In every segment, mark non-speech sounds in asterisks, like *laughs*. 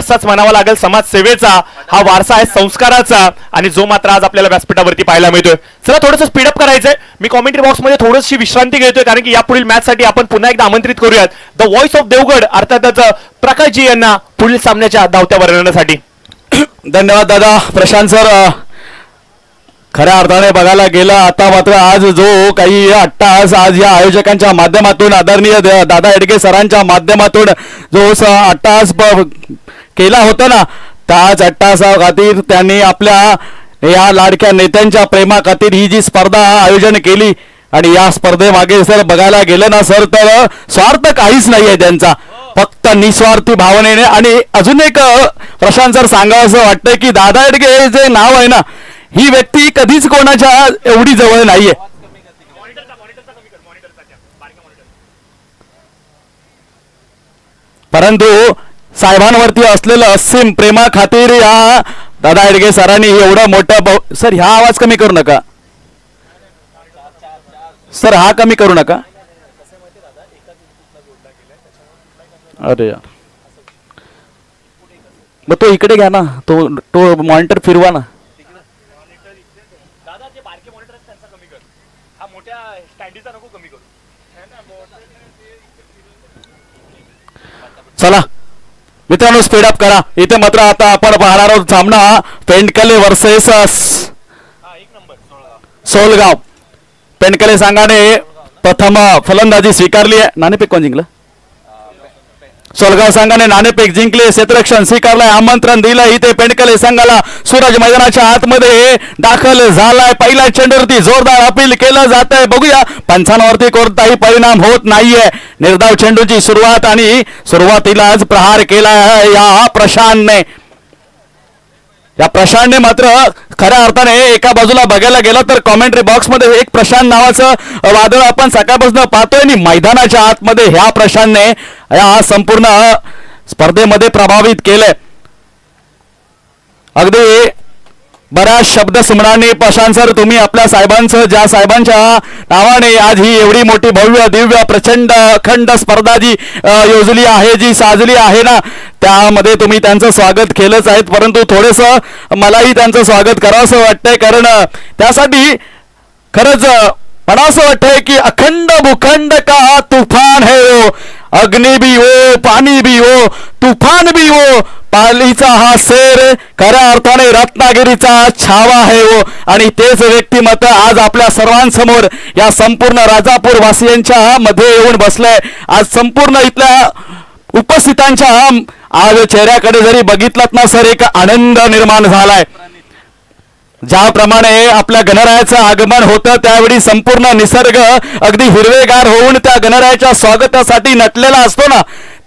वारसाच म्हणावा लागेल समाजसेवेचा हा वारसा आहे संस्काराचा आणि जो मात्र आज आपल्याला व्यासपीठावरती पाहायला मिळतोय. चला थोडंसं स्पीडअप करायचंय. मी कॉमेंट्री बॉक्समध्ये थोडीशी विश्रांती घेतोय कारण की यापुढील मॅचसाठी आपण पुन्हा एकदा आमंत्रित करूयात. द व्हॉइस ऑफ देवगड अर्थातच प्रकाशजी यांना पुढील सामन्याच्या धावत्या वर्णनासाठी. *coughs* धन्यवाद दादा. प्रशांत सर खऱ्या अर्थाने बघायला गेलं आता मात्र आज जो काही अट्टास आज या आयोजकांच्या माध्यमातून आदरणीय दादा एडगे सरांच्या माध्यमातून जो अट्टास केला होता ना त्याच अट्टासा खातीर त्यांनी आपल्या या लाडक्या नेत्यांच्या प्रेमा खातीर ही जी स्पर्धा आयोजन केली आणि या स्पर्धेमागे सर बघायला गेलं ना सर तर स्वार्थ काहीच नाहीये त्यांचा. फक्त निस्वार्थी भावनेने आणि अजून एक प्रशांत सर सांगावं असं वाटतंय की दादा एडगे जे नाव आहे ना ही व्यक्ती कधीच कोणाच्या एवढी जवळ नाहीये. परंतु साहेबांवरती असलेलं असीम प्रेमा खातीर या दादा एडगे सरांनी एवढं मोठं बहु- सर ह्या आवाज कमी करू नका. सर हा कमी करू नका. अरे यार. मग तो इकडे घ्या ना. तो तो मॉनिटर फिरवा ना. हा चला. मित्रांनो स्पीड अप करा. इथे मात्र आता आपण पाहणार आहोत सामना. पेंडकले वर्सेस सोलगाव. पेंडकले संघाने प्रथम फलंदाजी स्वीकारली आहे. नाणेपेक कोण जिंकलं? सोलगाव संघाने नाणेपेक जिंकले. क्षेत्ररक्षण स्वीकारलंय. आमंत्रण दिलं इथे पेंडकले संघाला सूरज मैदानाच्या आतमध्ये दाखल झालाय. पहिल्या चेंडूवरती जोरदार अपील केलं जात आहे बघूया. पंचांवरती कोणताही परिणाम होत नाहीये. निर्धाव चेंडूची सुरुवात आणि सुरुवातीलाच प्रहार केला या प्रशांतने. या प्रशांतने मात्र खऱ्या अर्थाने एका बाजूला बघायला गेलं तर कॉमेंट्री बॉक्समध्ये एक प्रशांत नावाचं वादळ आपण सकाळपासून पाहतोय आणि मैदानाच्या आतमध्ये ह्या प्रशांतने या संपूर्ण स्पर्धेमध्ये प्रभावित केलंय. अगदी बऱ्याच शब्द सुमनाने प्रशांत सर तुम्ही आपल्या साहेबांचं ज्या साहेबांच्या नावाने आज ही एवढी मोठी भव्य दिव्य प्रचंड अखंड स्पर्धा जी योजली आहे जी साजली आहे ना त्यामध्ये तुम्ही त्यांचं स्वागत केलंच आहे. परंतु थोडंसं मलाही त्यांचं स्वागत करावंसं वाटतंय कारण त्यासाठी खरंच मला असं वाटतंय की अखंड भूखंड का तुफान है वो? अग्नि भी हो पाणी भी हो तुफान भी हो पालीचा हा शेर खऱ्या अर्थाने रत्नागिरीचा छावा आहे हो. आणि तेच व्यक्तिमत्व आज आपल्या सर्वांसमोर या संपूर्ण राजापूर वासियांच्या मध्ये येऊन बसलंय. आज संपूर्ण इथल्या उपस्थितांच्या आज चेहऱ्याकडे जरी बघितलात ना सर एक आनंद निर्माण झालाय. ज्याप्रमाणे आपल्या गणरायाचं आगमन होतं त्यावेळी संपूर्ण निसर्ग अगदी हिरवेगार होऊन त्या गणरायाच्या स्वागतासाठी नटलेला असतो ना.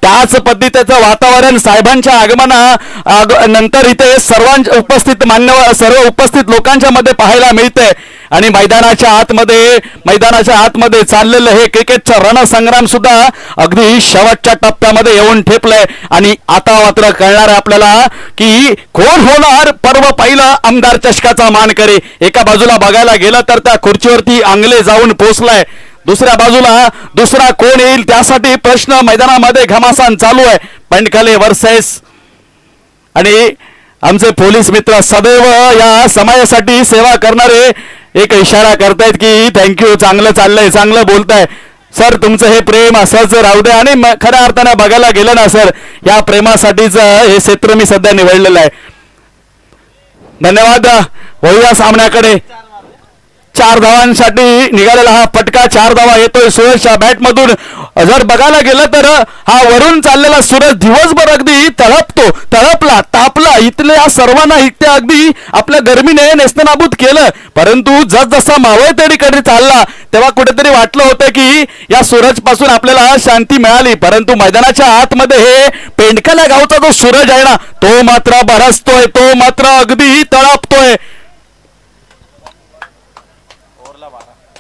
त्याच पद्धतीचं वातावरण साहेबांच्या आगमना आग- नंतर इथे सर्वांच्या उपस्थित मान्यवर सर्व उपस्थित लोकांच्या मध्ये पाहायला मिळते आणि मैदानाच्या आतमध्ये मैदानाच्या आतमध्ये चाललेलं हे क्रिकेटचं रणसंग्राम सुद्धा अगदी शेवटच्या टप्प्यामध्ये येऊन ठेपलंय. आणि आता मात्र कळणार आहे आपल्याला की कोण होणार पर्व पहिलं आमदार चषकाचा मानकरी. एका बाजूला बघायला गेलं तर त्या खुर्चीवरती आंगले जाऊन पोचलाय. दुसऱ्या बाजूला दुसरा कोण येईल त्यासाठी प्रश्न मैदानामध्ये घमासान चालू आहे. पंडखले वर्सेस. आणि आमचे पोलीस मित्र सदैव या समाजासाठी सेवा करणारे एक इशारा करतायत की थँक्यू चांगलं चाललंय चांगलं बोलताय. सर तुमचं हे प्रेम असंच राहू दे आणि खऱ्या अर्थाने बघायला गेलं ना सर या प्रेमासाठीच हे क्षेत्र मी सध्या निवडलेलं आहे. धन्यवाद वळूया सामन्याकडे. चार धावांसाठी निघालेला हा फटका चार धावा येतोय सुरेशच्या बॅटमधून. जर बघायला गेलं तर हा वरून चाललेला सूरज दिवसभर अगदी तळपतो तळपला तापला. इथल्या सर्वांना इथे अगदी आपल्या गर्मीने नेस्तनाबूत केलं. परंतु जसजसा मावळतेडीकडे चालला तेव्हा कुठेतरी वाटलं होतं की या सूरजपासून आपल्याला शांती मिळाली. परंतु मैदानाच्या आतमध्ये हे पेंडकल्या गावचा जो सूरज आहे ना तो मात्र बरसतोय तो मात्र अगदी तळपतोय.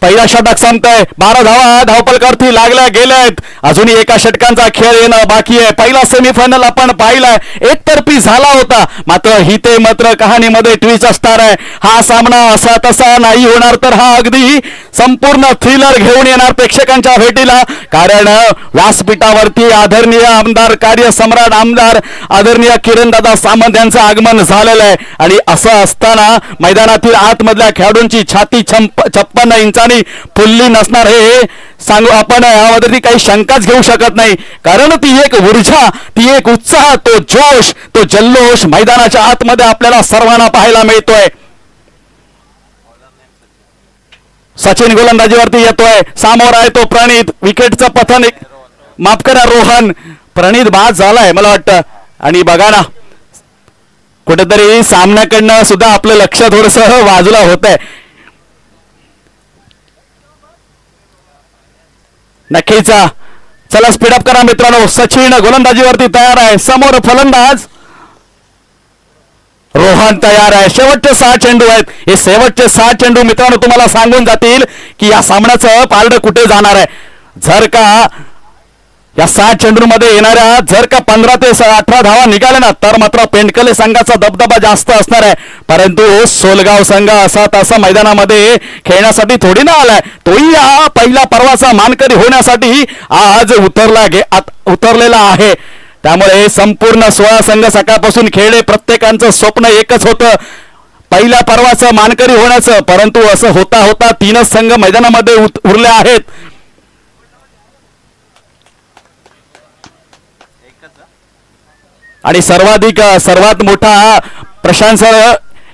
पहिला षटक संपतंय. बारा धावा धावपलकावरती लागल्या गेल्यात. अजूनही एका षटकांचा खेळ येणं बाकी आहे. पहिला सेमीफायनल आपण पाहिलाय. एकतर्फी झाला होता. मात्र हिते मात्र कहाणीमध्ये ट्विच असणार आहे. हा सामना असा तसा नाही होणार तर हा अगदी संपूर्ण थ्रिलर घेऊन येणार प्रेक्षकांच्या भेटीला. कारण व्यासपीठावरती आदरणीय आमदार कार्यसम्राट आमदार आदरणीय किरणदादा सामंत यांचं आगमन झालेलं आहे. आणि असं असताना मैदानातील आतमधल्या खेळाडूंची छाती छंप छप्पन्न इंचाने ठिकाणी फुलली नसणार हे सांगू आपण. यामध्ये ती काही शंकाच घेऊ शकत नाही. कारण ती एक ऊर्जा ती एक उत्साह तो जोश तो जल्लोष मैदानाच्या आतमध्ये आपल्याला सर्वांना पाहायला मिळतोय. सचिन गोलंदाजीवरती येतोय. सामोर आहे तो प्रणित. विकेटचं पथन एक माफ करा रोहन. प्रणित बाद झालाय मला वाटतं. आणि बघा ना. कुठेतरी सामन्याकडनं सुद्धा आपलं लक्ष थोडस *laughs* बाजूला होत आहे नक्कीच चला स्पीडअप करा मित्रांनो. सचिन गोलंदाजीवरती तयार आहे. समोर फलंदाज. रोहन तयार आहे. शेवटचे सहा चेंडू आहेत. हे शेवटचे सहा चेंडू मित्रांनो तुम्हाला सांगून जातील की या सामन्याचं पारड कुठे जाणार आहे? जर का या सात चेंडूंमध्ये येणाऱ्या जर का पंधरा ते स- अठरा धावा निघाल्या ना तर मात्र पेंडकले संघाचा दबदबा जास्त असणार आहे. परंतु सोलगाव संघ असा तसा मैदानामध्ये खेळण्यासाठी थोडी ना आलाय. तोही हा पहिला पर्वाचा मानकरी होण्यासाठी आज उतरला गे उतरलेला आहे. त्यामुळे संपूर्ण सोळा संघ सकाळपासून खेळले. प्रत्येकांचं स्वप्न एकच होतं. पहिल्या पर्वाचं मानकरी होण्याचं. परंतु असं होता होता तीनच संघ मैदानामध्ये उत- उरले आहेत. आणि सर्वाधिक सर्वात मोठा प्रशांत सर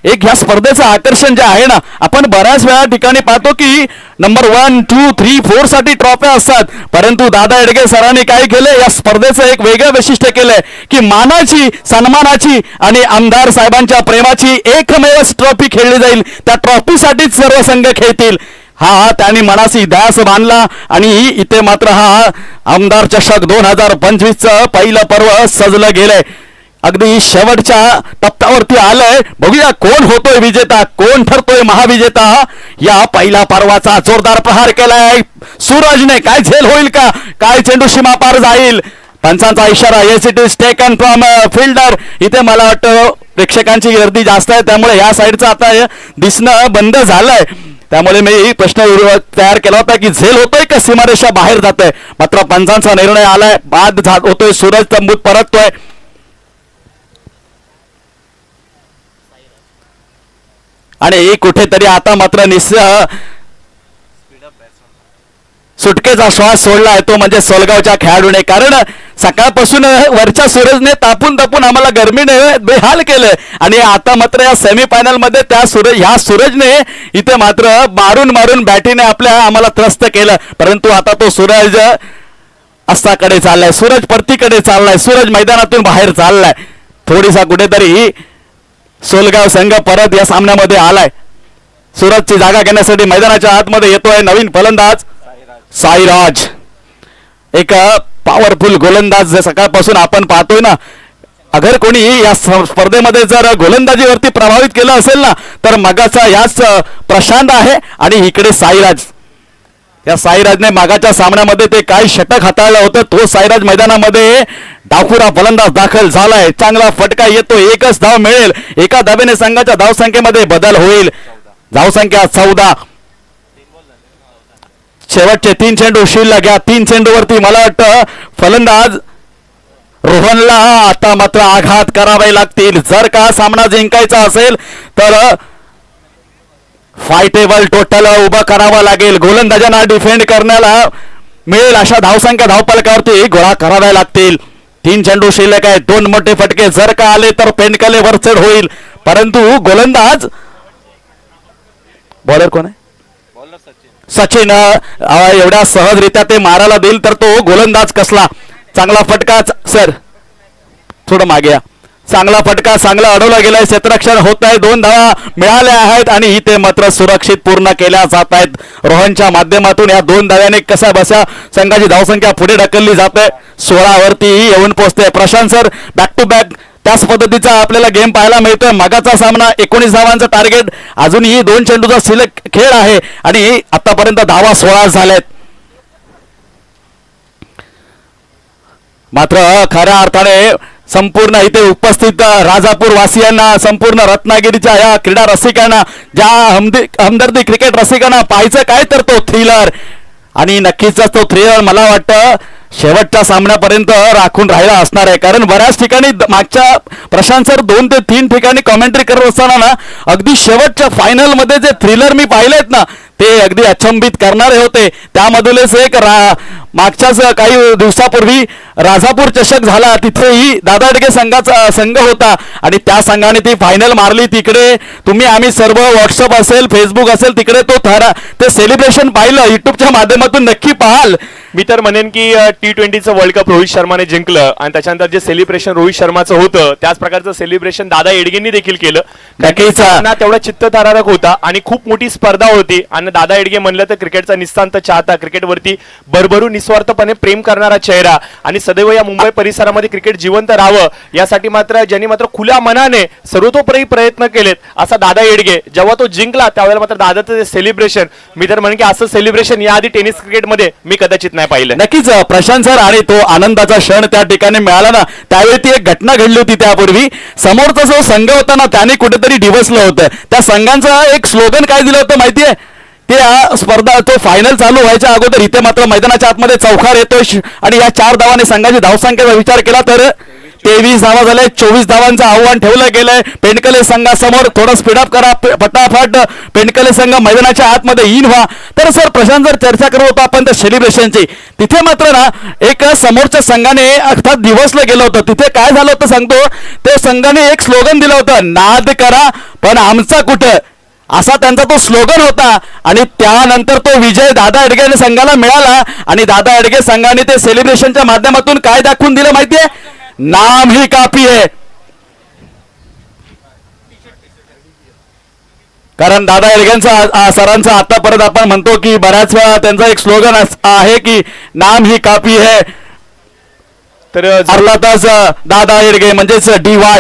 एक ह्या स्पर्धेचं आकर्षण जे आहे ना आपण बऱ्याच वेळा ठिकाणी पाहतो की नंबर वन टू थ्री फोरसाठी ट्रॉफ्या असतात. परंतु दादा एडगे सरांनी काय केलं या स्पर्धेचं एक वेगळं वैशिष्ट्य केलंय की मानाची सन्मानाची आणि आमदार साहेबांच्या प्रेमाची एकमेव ट्रॉफी खेळली जाईल. त्या ट्रॉफीसाठीच सर्व संघ खेळतील. हा त्यांनी मनासी ध्यास बांधला आणि इथे मात्र हा आमदार चषक दोन हजार पंचवीसचं पहिलं पर्व सजलं गेलंय. अगदी शेवटच्या टप्प्यावरती आलंय. बघूया कोण होतोय विजेता कोण ठरतोय महाविजेता. या पहिल्या पर्वाचा जोरदार प्रहार केलाय. सूरजने काय झेल होईल का? काय चेंडू सीमा पार जाईल? पंचांचा इशारा yes it is taken from fielder इथे मला वाटतं प्रेक्षकांची गर्दी जास्त आहे. त्यामुळे या साईडचं आता uh, दिसणं बंद झालंय. त्यामुळे मी प्रश्न तयार केला होता की झेल होतोय का सीमारेषा बाहेर जात आहे मात्र पंचांचा निर्णय आलाय. बाद होतोय सूरज तंबूत परततोय. आणि कुठेतरी आता मात्र निस सुटकेचा श्वास सोडला आहे. तो म्हणजे सोलगावच्या खेळाडूने. कारण सकाळपासून वरच्या सूरजने तापून तापून आम्हाला गरमीने बेहाल केलं आणि आता मात्र या सेमीफायनलमध्ये त्या सूरज ह्या सूरजने इथे मात्र मारून मारून बॅटीने आपल्या आम्हाला त्रस्त केलं. परंतु आता तो सूरज अस्ताकडे चाललाय. सूरज परतीकडे चाललाय. सूरज मैदानातून बाहेर चाललाय. थोडीसा कुठेतरी सोलगाव संघ परत या सामन्यामध्ये आलाय. सूरजची जागा घेण्यासाठी मैदानाच्या आतमध्ये येतोय नवीन फलंदाज. साईराज एक पॉवरफुल गोलंदाज सकाळपासून आपण पाहतोय ना अगर कोणी या स्पर्धेमध्ये जर गोलंदाजीवरती प्रभावित केलं असेल ना तर मगाचा याच प्रशांत आहे आणि इकडे साईराज. या साईराजने मागाच्या सामन्यामध्ये ते काय षटक हाताळलं होतं तो साईराज मैदानामध्ये डाकुरा फलंदाज दाखल झालाय. चांगला फटका येतो एकच धाव मिळेल. एका धावेने संघाच्या धावसंख्येमध्ये बदल होईल. धावसंख्या चौदा. शेवटचे तीन चेंडू शिल्लक घ्या. तीन चेंडूवरती मला वाटतं फलंदाज रोहनला आता मात्र आघात करावे लागतील. जर का सामना जिंकायचा असेल तर फायटेबल टोटल उभं करावं लागेल. गोलंदाजांना डिफेंड करण्याला मिळेल अशा धावसंख्या धावपालकावरती गोळा कराव्या लागतील. तीन चेंडू शिल्लक आहे दोन मोठे फटके. जर का आले तर पेंडकले वरचढ होईल. परंतु गोलंदाज बॉलर कोण आहे? सचिन एवढ्या सहजरित्या ते मारायला देईल तर तो गोलंदाज कसला? चांगला फटका सर. थोडं मागे या. चांगला फटका चांगला अडवला गेलाय. क्षेत्ररक्षण होत आहे दोन धावा मिळाल्या आहेत आणि इथे मात्र सुरक्षित पूर्ण केल्या जात आहेत. रोहनच्या माध्यमातून या दोन धाव्याने कसा बसा? संघाची धावसंख्या पुढे ढकलली जाते. सोळावरती येऊन पोहोचते Prashant sir. Back to back त्याच पद्धतीचा आपल्याला गेम पाहायला मिळतोय. मगाचा सामना एकोणीस धावांचा टार्गेट अजूनही दोन चेंडूचा सिलेक्ट खेळ आहे. आणि आतापर्यंत धावा सोळा झाल्यात. मात्र खऱ्या अर्थाने संपूर्ण इथे उपस्थित राजापूर वासियांना संपूर्ण रत्नागिरीच्या या क्रीडा रसिकांना ज्या हमदी हमदर्दी क्रिकेट रसिकांना पाहायचं काय तर तो थ्रिलर आणि नक्कीच तो थ्रिलर मला वाटतं शेवटच्या सामन्यापर्यंत राखून राहिला असणार आहे. कारण बऱ्याच ठिकाणी मागच्या प्रशांत सर दोन ते तीन ठिकाणी कॉमेंट्री करत असताना ना अगदी शेवटच्या फायनलमध्ये जे थ्रिलर मी पाहिलेत ना ते अगदी अचंबित करणारे होते. त्यामधूनच एक रा मागच्याच काही दिवसापूर्वी राजापूर चषक झाला. तिथेही दादाडगे संघाचा संघ होता आणि त्या संघाने ती फायनल मारली. तिकडे तुम्ही आम्ही सर्व व्हॉट्सअप असेल फेसबुक असेल तिकडे तो थरा ते सेलिब्रेशन पाहिलं. युट्यूबच्या माध्यमातून नक्की पाहाल. मी तर म्हणेन की टी ट्वेंटीचं वर्ल्ड कप रोहित शर्माने जिंकलं आणि त्याच्यानंतर जे सेलिब्रेशन रोहित शर्माचं होतं त्याच प्रकारचं सेलिब्रेशन दादा येडगेंनी देखील केलं. तेवढा चित्तथरारक होता आणि खूप मोठी स्पर्धा होती. आणि दादा येडगे म्हणलं तर क्रिकेटचा निस्तांत चाहता क्रिकेटवरती भरभरून निस्वार्थपणे प्रेम करणारा चेहरा आणि सदैव या मुंबई परिसरामध्ये क्रिकेट जिवंत राहावं यासाठी मात्र ज्यांनी मात्र खुल्या मनाने सर्वतोपरी प्रयत्न केलेत असा दादा येडगे. जेव्हा तो जिंकला त्यावेळेला मात्र दादाचं जे सेलिब्रेशन मी तर म्हणेन की असं सेलिब्रेशन याआधी टेनिस क्रिकेटमध्ये मी कदाचित नाही पाहिलं. नक्कीच प्रशांत सर आणि तो आनंदाचा क्षण त्या ठिकाणी मिळाला ना त्यावेळी ती एक घटना घडली होती त्यापूर्वी. समोरचा जो संघ होता ना त्याने कुठेतरी डिवसलं होतं. त्या संघांचं एक स्लोगन काय दिलं होतं माहितीये? त्या स्पर्धा तो फायनल चालू व्हायच्या अगोदर इथे मात्र मैदानाच्या आतमध्ये चौकार येतोय. आणि या चार धावाने संघाची धावसंख्येचा विचार केला तर तेवीस धावा झाले चोवीस धावांचं आव्हान ठेवलं गेलंय. पेंडकले संघासमोर थोडं स्पीडअप करा. फटाफट पेंडकले संघ मैदानाच्या आतमध्ये इन व्हा. तर सर प्रशांत जर चर्चा करत होतो आपण त्या सेलिब्रेशनची तिथे मात्र ना एक समोरच्या संघाने अर्थात दिवसलं गेलं होतं. तिथे काय झालं होतं सांगतो. ते संघाने एक स्लोगन दिलं होतं नाद करा पण आमचा कुठं? असा त्यांचा तो स्लोगन होता. आणि त्यानंतर तो विजय दादा अडगे संघाला मिळाला. आणि दादा अडगे संघाने ते सेलिब्रेशनच्या माध्यमातून काय दाखवून दिलं माहितीये? नाम ही काफी आहे. कारण दादा एडग्यांचा आ- सरांचा आतापर्यंत आपण म्हणतो की बऱ्याच वेळा त्यांचा एक स्लोगन आहे की नाम ही काफी है तर ज- अर्थातच अ, दादा एडगे म्हणजेच डी वाय.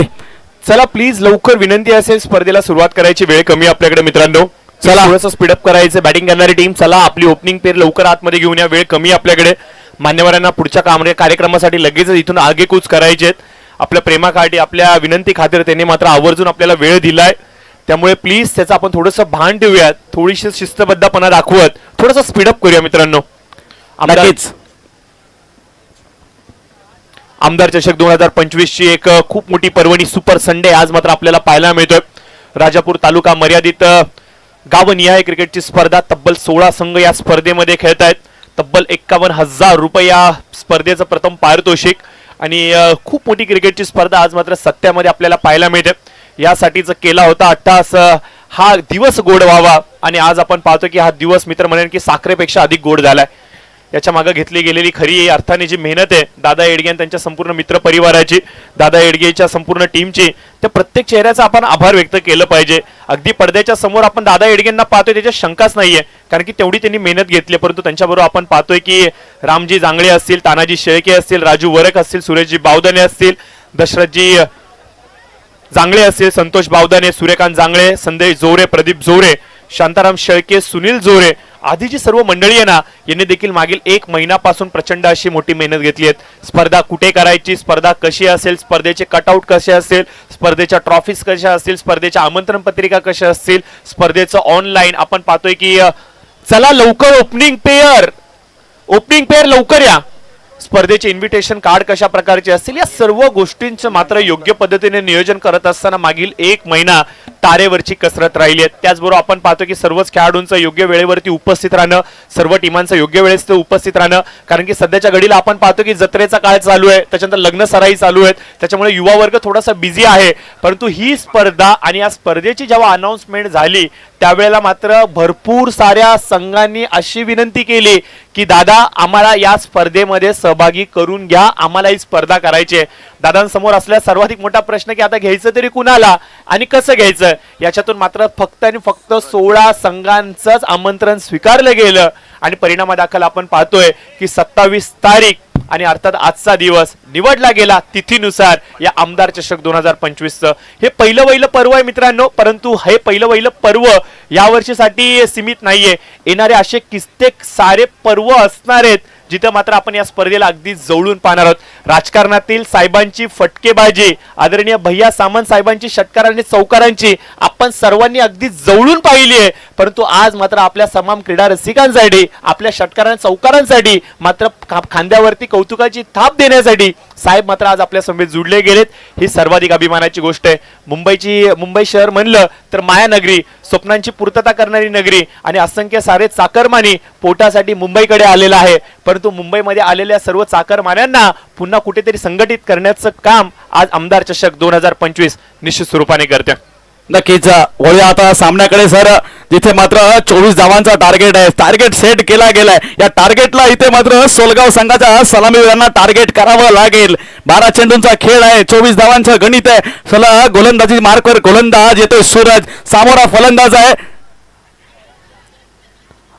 चला प्लीज लवकर विनंती असेल स्पर्धेला सुरुवात करायची वेळ कमी आपल्याकडे मित्रांनो. चला. थोडंसं स्पीडअप करायचं बॅटिंग करणारी टीम चला आपली ओपनिंग पेर लवकर आतमध्ये घेऊन या वेळ कमी आपल्याकडे. मान्यवरांना पुढच्या काम कार्यक्रमासाठी लगेच इथून आगेकूच करायचे आपल्या प्रेमासाठी आपल्या विनंती खातीर त्यांनी मात्र आवर्जून आपल्याला वेळ दिलाय. त्यामुळे प्लीज त्याचं आपण थोडंसं भान ठेवूयात. थोडीशी शिस्तबद्धपणा दाखवत थोडंसं स्पीडअप करूया मित्रांनो. आम्हाला आमदार चषक दोन हजार पंचवीसची एक खूप मोठी पर्वणी सुपर संडे आज मात्र आपल्याला पाहायला मिळतोय. राजापूर तालुका मर्यादित गावनिहाय क्रिकेटची स्पर्धा तब्बल सोळा संघ या स्पर्धेमध्ये खेळत आहेत तब्बल एक्कावन्न हजार रुपये या स्पर्धेचं प्रथम पारितोषिक आणि खूप मोठी क्रिकेटची स्पर्धा आज मात्र सत्यामध्ये आपल्याला पाहायला मिळते. यासाठीच केला होता अट्टास हा दिवस गोड व्हावा आणि आज आपण पाहतो की हा दिवस मित्र म्हणेन की साखरेपेक्षा अधिक गोड झालाय. याच्या मागे घेतली गेलेली खरी अर्थाने जी मेहनत आहे दादा येडगे आणि त्यांच्या संपूर्ण मित्र परिवाराची दादा येडगेच्या संपूर्ण टीमची त्या प्रत्येक चेहऱ्याचा आपण आभार व्यक्त केलं पाहिजे अगदी पडद्याच्या समोर आपण दादा येडगेंना पाहतोय त्याच्यात शंकाच नाहीये कारण की तेवढी त्यांनी मेहनत घेतली आहे. परंतु त्यांच्याबरोबर आपण पाहतोय की रामजी जांगळे असतील तानाजी शेळके असतील राजू वरक असतील सुरेशजी बावदने असतील दशरथजी जांगळे असतील संतोष बावदाने सूर्यकांत जांगळे संदेश जोरे प्रदीप जोरे शांताराम शेळके सुनील जोरे आधी जी सर्व मंडळी आहे ना यांनी देखील मागील एक महिन्यापासून प्रचंड अशी मोठी मेहनत घेतली आहे. स्पर्धा कुठे करायची स्पर्धा कशी असेल स्पर्धेचे कटआउट कसे असेल स्पर्धेच्या ट्रॉफीज कशा असतील स्पर्धेच्या आमंत्रण पत्रिका कशा असतील स्पर्धेचं ऑनलाईन आपण पाहतोय की चला लवकर ओपनिंग पेअर ओपनिंग पेअर लवकर या. स्पर्धेचे इन्व्हिटेशन कार्ड कशा प्रकारचे असतील या सर्व गोष्टींचं मात्र योग्य पद्धतीने नियोजन करत असताना मागील एक महिना तारेवरची कसरत राहिली आहे. त्याचबरोबर आपण पाहतो की सर्वच खेळाडूंचं योग्य वेळेवरती उपस्थित राहणं सर्व टीमांचं योग्य वेळेस ते उपस्थित राहणं कारण की सध्याच्या घडीला आपण पाहतो की जत्रेचा काळ चालू आहे त्याच्यानंतर लग्न सराई चालू आहेत त्याच्यामुळे युवा वर्ग थोडासा बिझी आहे. परंतु ही स्पर्धा आणि या स्पर्धेची जेव्हा अनाऊन्समेंट झाली त्यावेळेला मात्र भरपूर साऱ्या संघांनी अशी विनंती केली की दादा आम्हाला या स्पर्धेमध्ये सहभागी करून घ्या. आम्हाला ही स्पर्धा करायची आहे. दादांसमोर असलेला सर्वाधिक मोठा प्रश्न की आता घ्यायचं तरी कुणाला आणि कसं घ्यायचं? याच्यातून मात्र फक्त आणि फक्त सोळा संघांचंच आमंत्रण स्वीकारलं गेलं. आणि परिणामादाखल आपण पाहतोय की सत्तावीस तारीख आणि अर्थात आजचा दिवस निवडला गेला तिथीनुसार या आमदार चषक दोन हजार पंचवीसचं. हे पहिलं वहिलं पर्व आहे मित्रांनो परंतु हे पहिलं वहिलं पर्व यावर्षीसाठी सीमित नाहीये. येणारे असे कित्येक सारे पर्व असणार आहेत जिथं मात्र आपण या स्पर्धेला अगदी जवळून पाहणार आहोत. राजकारणातील साहेबांची फटकेबाजी आदरणीय भैया सामंत साहेबांची षटकारांची आणि चौकारांची आपण सर्वांनी अगदी जवळून पाहिली आहे परंतु आज मात्र आपल्या तमाम क्रीडा रसिकांसाठी आपल्या षटकारां चौकारांसाठी मात्र खांद्यावरती कौतुकाची थाप देण्यासाठी साहेब मात्र आज आपल्या समेत जुडले गेलेत. ही सर्वाधिक अभिमानाची गोष्ट आहे. मुंबईची मुंबई शहर म्हणलं तर मायानगरी स्वप्नांची पूर्तता करणारी नगरी आणि असंख्य सारे चाकरमानी पोटासाठी मुंबईकडे आलेला आहे. परंतु मुंबईमध्ये आलेल्या सर्व चाकरमान्यांना पुन्हा कुठेतरी संघटित करण्याचं काम आज आमदार चषक दोन हजार पंचवीस निश्चित स्वरूपाने करते नक्कीच वळूया आता सामन्याकडे सर. जिथे मात्र चोवीस धावांचा टार्गेट आहे. टार्गेट सेट केला गेलाय. या टार्गेटला इथे मात्र सोलगाव संघाच्या सलामीवीरांना टार्गेट करावं लागेल. बारा चेंडूंचा खेळ आहे. चोवीस धावांचं गणित आहे. चला गोलंदाजी मार्कवर गोलंदाज येतोय सूरज. सामोरा फलंदाज आहे.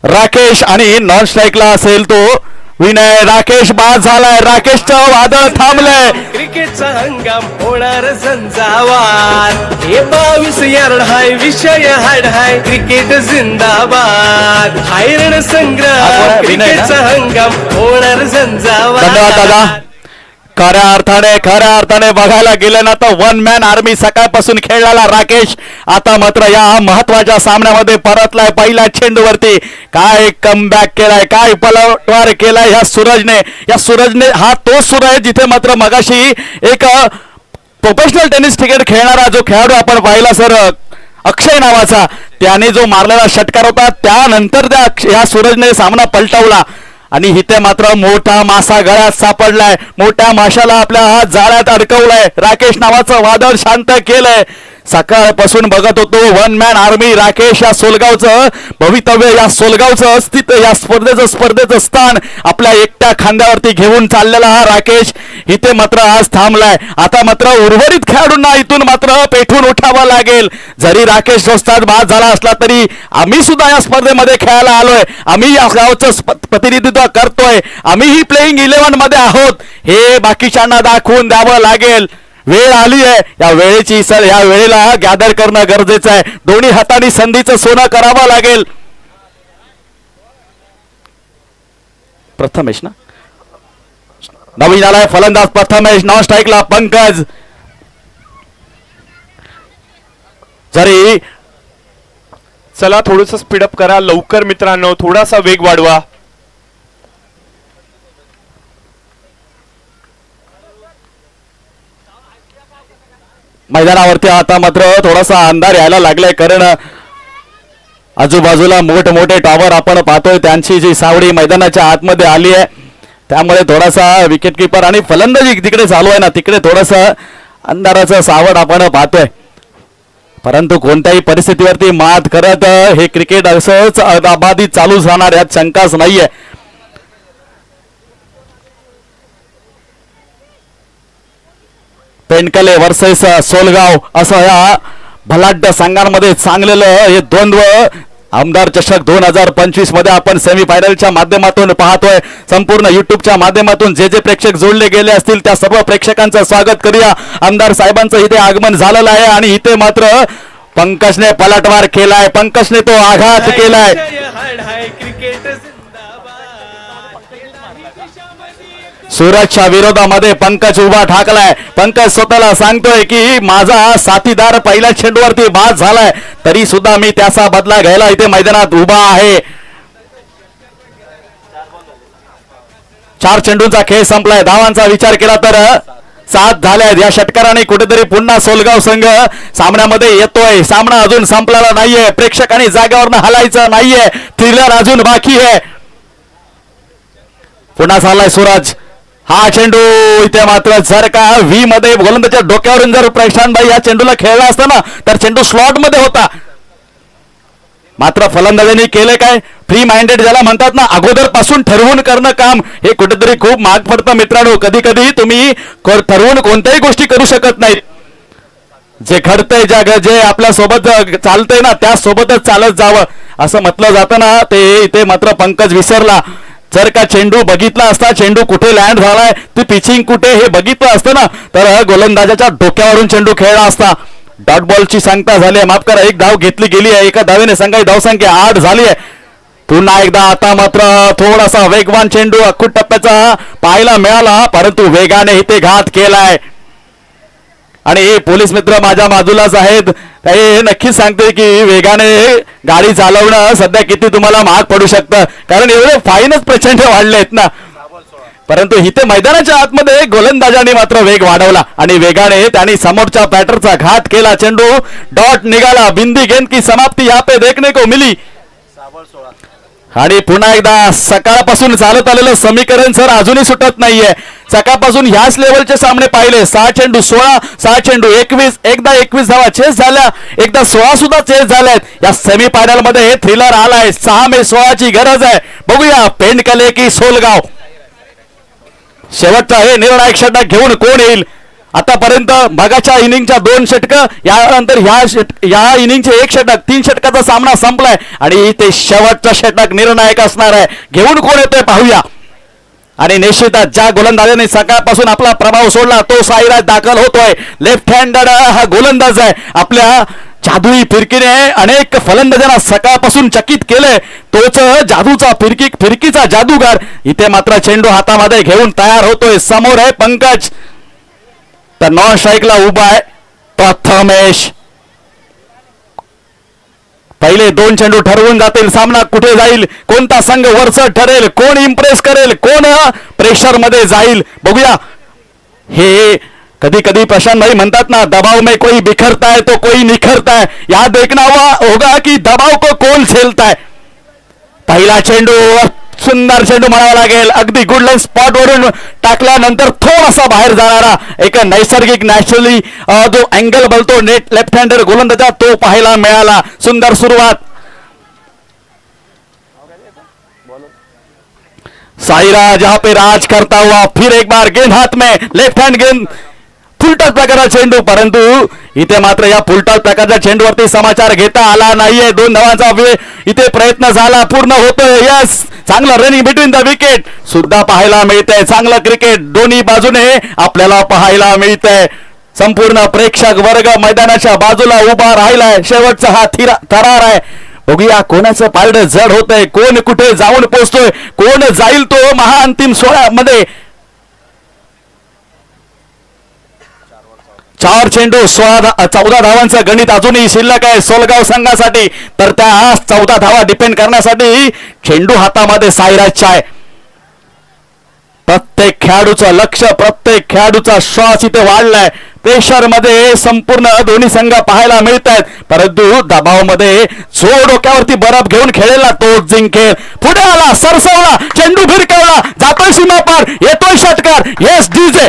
राकेश आणि नॉन स्ट्राईकला असेल तो. विनय राकेश बाद झालाय. राकेशचं वादळ थांबलंय. क्रिकेटचा हंगाम होणार झंझावात. हे बावीस यार्ड हाय विषय हाड हाय क्रिकेट जिंदाबाद. हायरण ना? क्रिकेटचा हंगाम होणार झंझावात. धन्यवाद दादा. खऱ्या अर्थाने खऱ्या अर्थाने बघायला गेलं ना तर वन मॅन आर्मी सकाळपासून खेळलेला राकेश आता मात्र या महत्त्वाच्या सामन्यामध्ये परतलाय पहिल्या चेंडूवरती. काय कमबॅक केलाय काय पलटवार केलाय ह्या सूरजने. या सूरजने हा तो सूरज जिथे मात्र मगाशी एक प्रोफेशनल टेनिस क्रिकेट खेळणारा जो खेळाडू आपण पाहिला सर अक्षय नावाचा त्याने जो मारलेला षटकार होता त्यानंतर त्या अक्ष- या सूरजने सामना पलटवला. आणि इथे मात्र मोठा मासा गळ्यात सापडलाय. मोठ्या माशाला आपल्या हात जाळ्यात अडकवलाय. राकेश नावाचं वादळ शांत केलंय. सकाळपासून बघत होतो वन मॅन आर्मी राकेश या सोलगावचं भवितव्य या सोलगावचं अस्तित्व या स्पर्धेचं स्पर्धेचं स्थान आपल्या एकट्या खांद्यावरती घेऊन चाललेला हा राकेश. इथे मात्र आज थांबलाय. आता मात्र उर्वरित खेळाडूंना इथून मात्र पेठून उठावं लागेल. जरी राकेश दोस्ताद बाद झाला असला तरी आम्ही सुद्धा या स्पर्धेमध्ये खेळायला आलोय. आम्ही या गावचं प्रतिनिधित्व करतोय. आम्हीही प्लेईंग इलेव्हनमध्ये आहोत. हे बाकीच्यांना दाखवून द्यावं लागेल. वेळ आली आहे. या वेळेची सर या वेळेला गॅदर करणं गरजेचं आहे. दोन्ही हाताने संधीचं सोनं करावं लागेल. प्रथमेश ना? नवीन आलाय फलंदाज प्रथमेश नॉन स्ट्राईकला पंकज. जरी चला थोडस स्पीडअप करा. लवकर मित्रांनो थोडासा वेग वाढवा. मैदानावरती आता मात्र थोडासा अंधार यायला लागलाय कारण आजूबाजूला मोठमोठे टॉवर आपण पाहतोय. त्यांची जी सावडी मैदानाच्या आतमध्ये आली आहे त्यामुळे थोडासा विकेट किपर आणि फलंदाजी तिकडे चालू आहे ना तिकडे थोडस अंधाराचं सावड आपण पाहतोय. परंतु कोणत्याही परिस्थितीवरती मात करत हे क्रिकेट असंच अबाधित चालूच राहणार यात शंकाच नाहीये. पेंडकले वर्सेस सोलगाव असं या भलाढ्य संघांमध्ये चांगलेलं हे द्वंद्व. आमदार चषक दोन हजार पंचवीसमध्ये आपण सेमीफायनलच्या माध्यमातून पाहतोय. संपूर्ण युट्यूबच्या माध्यमातून जे जे प्रेक्षक जोडले गेले असतील त्या सर्व प्रेक्षकांचं स्वागत करूया. आमदार साहेबांचं इथे आगमन झालेलं आहे आणि इथे मात्र पंकजने पलटवार केलाय. पंकजने तो आघात केलाय. सूरजच्या विरोधामध्ये पंकज उभा ठाकलाय. पंकज स्वतःला सांगतोय की माझा साथीदार पहिल्या चेंडूवरती बाद झालाय. तरी सुद्धा मी त्याचा बदला घ्यायला इथे मैदानात उभा आहे. चार चेंडूंचा खेळ संपलाय. धावांचा विचार केला तर सात झाल्यात. या षटकाराने कुठेतरी पुन्हा सोलगाव संघ सामन्यामध्ये येतोय. सामना अजून संपलेला नाहीये. प्रेक्षकांनी जागेवरनं हलायचं नाहीये. थ्रिलर अजून बाकी आहे. पुन्हा झालाय सूरज. हा चेंडू इथे मात्र जर का व्ही मध्ये गोलंदाच्या डोक्यावरून जर प्रशांत भाई या चेंडूला खेळला असता ना तर चेंडू स्लॉटमध्ये होता. मात्र फलंदाजांनी केले काय? फ्री माइंडेड ज्याला म्हणतात ना अगोदरपासून ठरवून करणं काम हे कुठेतरी खूप माग पडतं मित्रांनो. कधी कधी तुम्ही ठरवून कोणत्याही गोष्टी करू शकत नाहीत. जे घडतंय ज्या जे आपल्यासोबत चालतंय ना त्यासोबतच चालत जावं. असं म्हटलं जातं ना ते इथे मात्र पंकज विसरला. जर का चेंडू बघितला असता चेंडू कुठे लँड झालाय ती पिचिंग कुठे हे बघितलं असतं ना तर गोलंदाजाच्या डोक्यावरून चेंडू खेळला असता. डॉट बॉलची सांगता झाली आहे. माफ करा एक धाव घेतली गेली आहे. एका धावेने संघाची धावसंख्या आठ झाली आहे. पुन्हा एकदा आता मात्र थोडासा वेगवान चेंडू अखूट टप्प्याचा पाहायला मिळाला परंतु वेगाने इथे घात केलाय. आणि हे पोलीस मित्र माझ्या बाजूलाच आहेत. हे नक्कीच सांगते की वेगाने गाडी चालवणं सध्या किती तुम्हाला महाग पडू शकतं. कारण एवढे फाईनच प्रचंड वाढले आहेत ना. परंतु इथे मैदानाच्या आतमध्ये गोलंदाजांनी मात्र वेग वाढवला. आणि वेगाने त्यांनी समोरच्या बॅटरचा घात केला. चेंडू डॉट निघाला. बिंदी गेंद की समाप्ती. या पे देखने को मिली. आणि पुन्हा एकदा सकाळपासून चालत आलेलं समीकरण सर अजूनही सुटत नाहीये. सकाळपासून ह्याच लेवलचे सामने पाहिले. सहा चेंडू सोळा सहा चेंडू एकवीस एकदा एकवीस धावा चेस झाल्या. एकदा सोळा सुद्धा चेस झाल्यात. या सेमी फायनलमध्ये हे थ्रिलर आलाय. सहा मे सोळाची गरज आहे. बघूया पेंडकले की सोलगाव. शेवटचा हे निर्णायक षटक घेऊन कोण येईल? आतापर्यंत मगाच्या इनिंगच्या दोन षटक यानंतर ह्या षट या इनिंगचे एक षटक तीन षटकाचा सामना संपलाय आणि ते शेवटचा षटक निर्णायक असणार आहे. घेऊन कोण येतोय पाहूया. आणि निश्चितच ज्या गोलंदाजाने सकाळपासून आपला प्रभाव सोडला तो साईराज दाखल होतोय. लेफ्ट हँडेड हा गोलंदाज आहे. आपल्या जादुई फिरकीने अनेक फलंदाजांना सकाळपासून चकित केलंय. तोच जादूचा फिरकी फिरकीचा जादूगार. इथे मात्र चेंडू हातामध्ये घेऊन तयार होतोय. समोर आहे पंकज. तर नॉन स्ट्राईकला उभा आहे. प्रथमेश. पहिले दोन चेंडू ठरवून जातील. सामना कुठे जाईल? कोणता संघ वरच ठरेल? कोण इम्प्रेस करेल? कोण प्रेशरमध्ये जाईल? बघूया. हे कधी कधी प्रशांत भाई म्हणतात ना दबाव में कोई बिखरता है तो कोई निखरता है. या देखना हुआ होगा की दबाव को कौन झेलता है? पहिला चेंडू सुंदर चेंडू म्हणावा लागेल. अगदी गुडलाईन स्पॉट वरून टाकल्यानंतर थोडासा बाहेर जाणारा एक नैसर्गिक नॅचरली जो अँगल बोलतो नेट लेफ़्ट हँडर गोलंदाजा तो पाहायला मिळाला. सुंदर सुरुवात. साईराज यहाँ पे राज करता हुआ फिर एक बार गेंद हाथ में. लेफ़्ट हैंड गेंद. फुलटॉस प्रकारचा चेंडू, परंतु इथे मात्र या फुलटॉस प्रकारच्या चेंडूवरती समाचार घेता आला नाहीये. दोन धावांचा वेळ इथे प्रयत्न झाला पूर्ण होतोय. यस चांगलं रनिंग बिटवीन द विकेट सुद्धा पाहायला मिळतंय. चांगलं क्रिकेट दोन्ही बाजूने आपल्याला पाहायला मिळतंय. संपूर्ण प्रेक्षक वर्ग मैदानाच्या बाजूला उभा राहिलाय. शेवटचा हा थिरा थरार आहे. बघूया कोणाचं पारडं जड होतंय. कोण कुठे जाऊन पोहोचतोय कोण जाईल तो? महाअंतिम सोहळ्यामध्ये चार चेंडू सोळा चौदा धावांचं गणित अजूनही शिल्लक आहे सोलगाव संघासाठी. तर त्या चौदा धावा डिपेंड करण्यासाठी चेंडू हातामध्ये साईराजच्या आहे. प्रत्येक खेळाडूचं लक्ष प्रत्येक खेळाडूचा श्वास इथे वाढलाय. प्रेशरमध्ये संपूर्ण दोन्ही संघ पाहायला मिळत आहेत परंतु दबावमध्ये जो डोक्यावरती बरफ घेऊन खेळेला तो जिंकेल. पुढे आला सरसवला चेंडू भिरकवला. जातोय सीमा पार येतोय षटकार. येस डीजे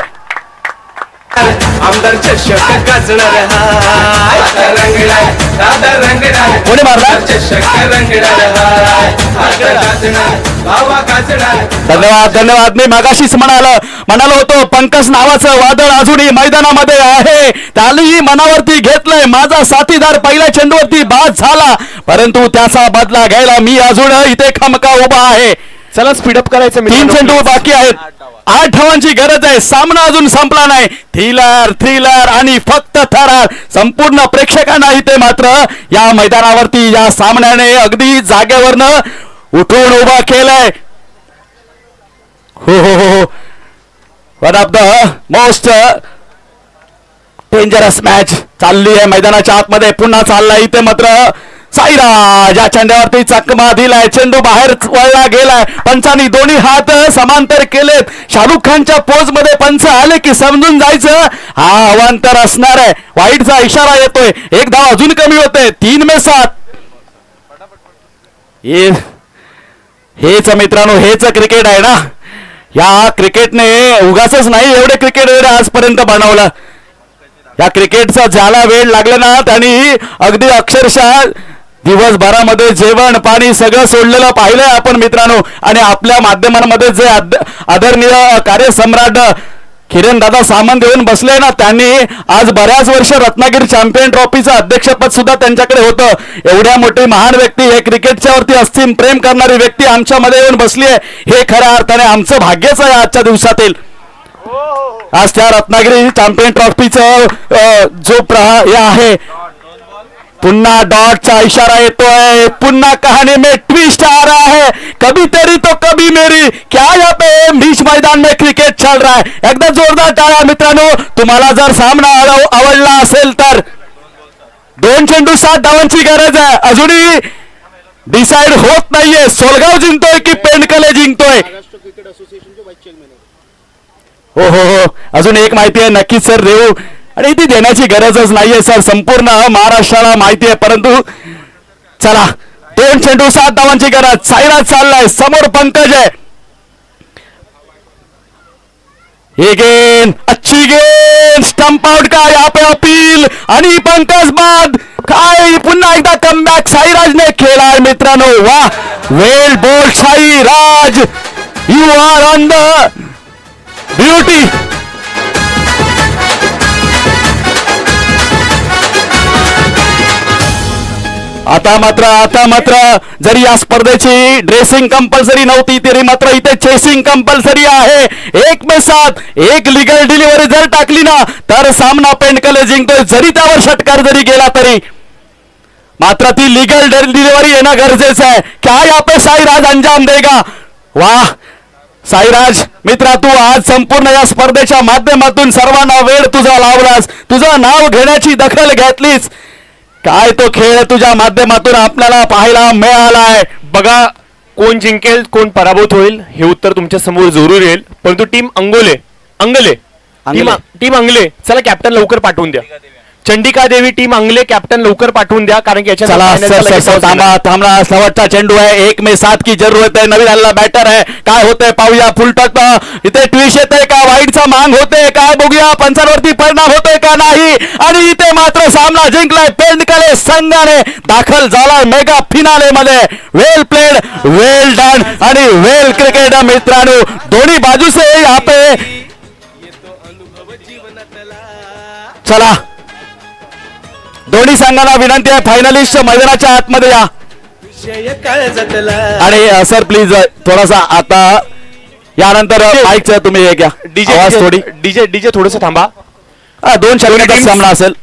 आमदार चषक गाजणार हाय रंगणार दादा रंगणार कोणी मारला? चषक रंगणार हाय आता गाजणार बाबा गाजणार. धन्यवाद धन्यवाद. मी मगाशीच म्हणालो म्हणालो होतो पंकज नावाचं वादळ अजूनही मैदानामध्ये आहे. त्यालाही मनावरती घेतलंय. माझा साथीदार पहिल्या चेंडूवरती बाद झाला. परंतु त्याचा बदला घ्यायला मी अजून इथे खमका उभा आहे. चला स्पीडअप करायचं तीन. चेंडू बाकी आहेत. आठ धावांची गरज आहे. सामना अजून संपला नाही. थ्रिलर थ्रिलर आणि फक्त थरार. संपूर्ण प्रेक्षकांना इथे मात्र या मैदानावरती या सामन्याने अगदी जागेवरनं उठून उभा केलंय. हो हो हो हो. One of the most dangerous match चालली आहे. मैदानाच्या आतमध्ये पुन्हा चाललाय. इथे मात्र साईराज या चेंड्यावरती चकमा दिलाय चेंडू बाहेर वळला गेलाय. पंचानी दोन्ही हात समांतर केलेत. शाहरुख खानच्या पोजमध्ये पंच आले की समजून जायचं. हा अवांतर असणार आहे. वाईटचा इशारा येतोय. एक धाव अजून कमी होते. तीन मे सात. हेच मित्रांनो हेच क्रिकेट आहे ना. या क्रिकेटने उगाच नाही एवढे क्रिकेट आजपर्यंत बनवलं. या क्रिकेटचा ज्याला वेळ लागला ना त्यांनी अगदी अक्षरशः दिवसभरामध्ये जेवण पाणी सगळं सोडलेलं पाहिलंय आपण मित्रांनो. आणि आपल्या माध्यमांमध्ये जे आदरणीय कार्यसम्राट किरण दादा सामंत येऊन बसले ना त्यांनी आज बऱ्याच वर्ष रत्नागिरी चॅम्पियन ट्रॉफीचं अध्यक्षपद सुद्धा त्यांच्याकडे होतं. एवढ्या मोठी महान व्यक्ती हे क्रिकेटच्या वरती असीम प्रेम करणारी व्यक्ती आमच्यामध्ये येऊन बसली आहे. हे खऱ्या अर्थाने आमचं भाग्यच आहे आजच्या दिवसातील. आज त्या रत्नागिरी चॅम्पियन ट्रॉफीचं जो प्रहा हे आहे पुन्हा डॉटचा इशारा येतोय. पुन्हा कहानी में ट्विस्ट आ रहा है. कभी तेरी तो कभी मेरी. क्या या पे बीच मैदान में क्रिकेट चल रहा है? एकदा जोरदार टाळ्या मित्रांनो. तुम्हाला जर सामना आवडला असेल तर दोन चेंडू सात धावांची गरज आहे. अजूनही डिसाइड होत नाहीये. सोलगाव जिंकतोय की पेंडकले जिंकतोय? हो हो हो. अजून एक माहिती आहे. नक्कीच सर देऊ आणि ती देण्याची गरजच नाहीये सर. संपूर्ण महाराष्ट्राला माहिती आहे परंतु चला दोन चेंडू सात धावांची गरज. साईराज चाललाय समोर पंकज आहे. ये गेंद अच्छी गेंद स्टंप आउट का? या पे अपील. आणि पंकज बाद. काय? पुन्हा एकदा कमबॅक साईराजने खेळला मित्रांनो. वा. Well bowled Sairaj. You are on the beauty आता मात्र आता मात्र जरी या स्पर्धेची ड्रेसिंग कंपल्सरी नव्हती तरी मात्र इथे चेसिंग कंपल्सरी आहे. एक मे सात एक लिगल डिलिव्हरी जर टाकली ना तर सामना पेंडकले जिंकतोय. जरी त्यावर षटकार जरी गेला तरी मात्र ती लिगल डिलिव्हरी येणं गरजेचं आहे. क्या आपण साईराज अंजाम देगा? वाह! साईराज मित्रा तू आज संपूर्ण या स्पर्धेच्या माध्यमातून सर्वांना वेळ तुझा लावलास. तुझं नाव घेण्याची दखल घेतलीस. काय तो खेळ तुझ्या माध्यमातून आपल्याला पाहायला मिळालाय? बघा कोण जिंकेल कोण पराभूत होईल हे उत्तर तुमच्यासमोर जरूर येईल. परंतु टीम अंगोले अंगले. टीम अंगले. टीम अंगले. चला कॅप्टन लवकर पाठवून द्या. चंडिका देवी टीम अंगले कॅप्टन लवकर पाठवून द्या कारण की याच्या. थांबा थांबा शेवटचा चेंडू आहे. एक मे सात की जरूरत आहे. नवीन आलेला बॅटर आहे. काय होतंय पाहूया. फुलटक इथे ट्विश येते का? वाईटचा मांग होते काय बघूया. पंचांवरती परिणाम होतोय का नाही? आणि इथे मात्र सामना जिंकलाय पेंडकले संघाने. दाखल झालाय मेगा फिनाले मध्ये. वेल प्लेड वेल डन आणि वेल क्रिकेट मित्रांनो दोन्ही बाजू से यहाँ पे. चला. दोन्ही संघांना विनंती आहे फायनलिस्ट मैदानाच्या आतमध्ये या. आणि अ, सर प्लीज अ, थोडासा आता यानंतर माईकचं तुम्ही हे घ्या. डीजे आवाज थोडी. डीजे डीजे थोडस थांबा. हा, दोन teams- सामना असेल.